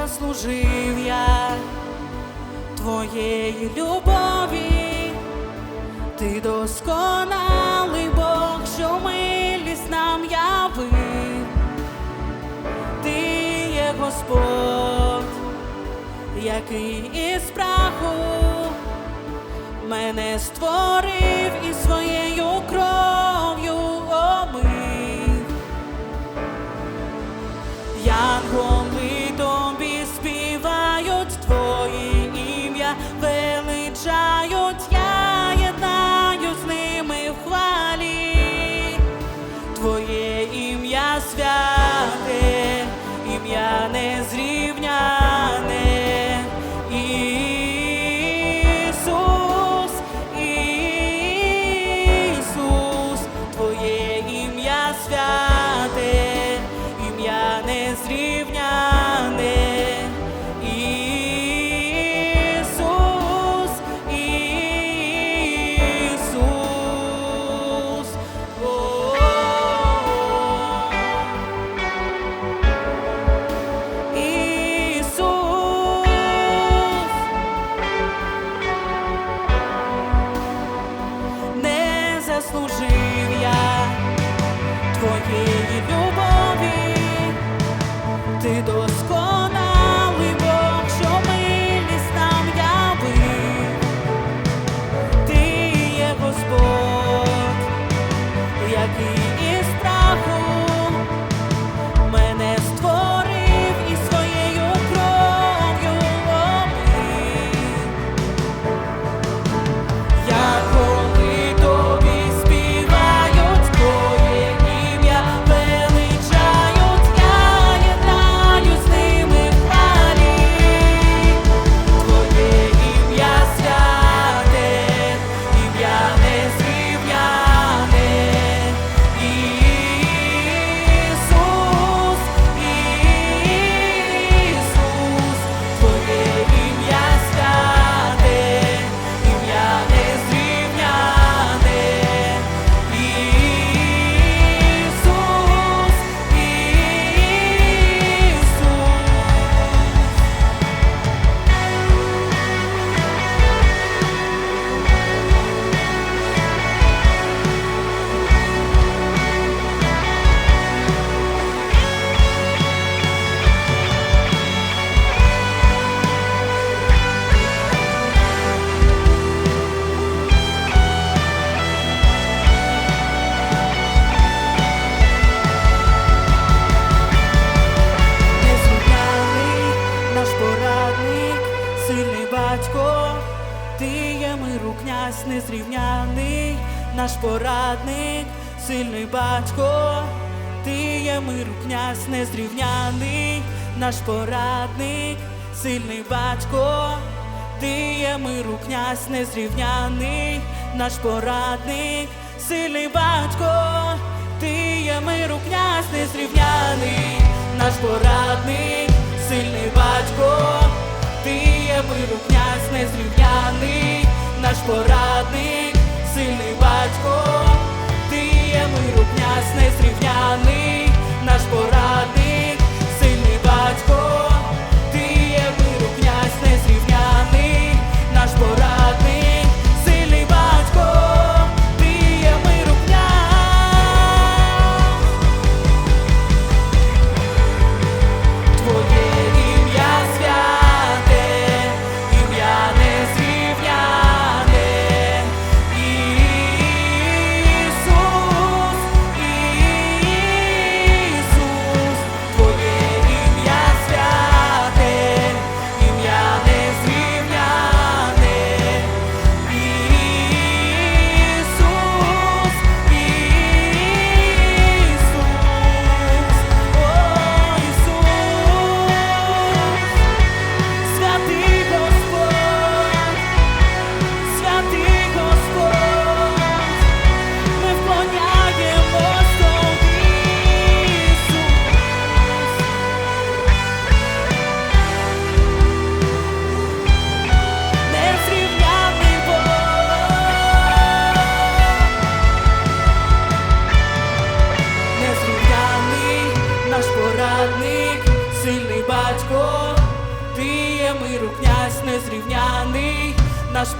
заслужив я твоєї любові, ти досконалий Бог, що милість нам явив, ти є Господь, який із праху мене створив і своєю кров'ю омив. Янголи святе, ім'я незрівняне. Ісус, Твоє ім'я святе, ім'я незрівняне. Сильний батько, ти є миру князь незрівняний, наш порадник, сильний батько, ти є миру князь незрівняний, наш порадник, сильний батько, ти є миру князь незрівняний, наш порадник, сильний батько, ти є миру князь незрівняний, наш порадник, порадник, сильний батько, ти є миру князь незрівняний, наш порадник,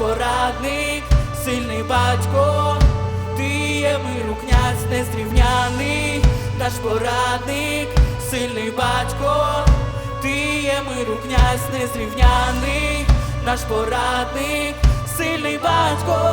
порадник, сильний батько, ти є миру князь незрівняний, наш порадник, сильний батько, ти є миру князь незрівняний, наш порадник, сильний батько,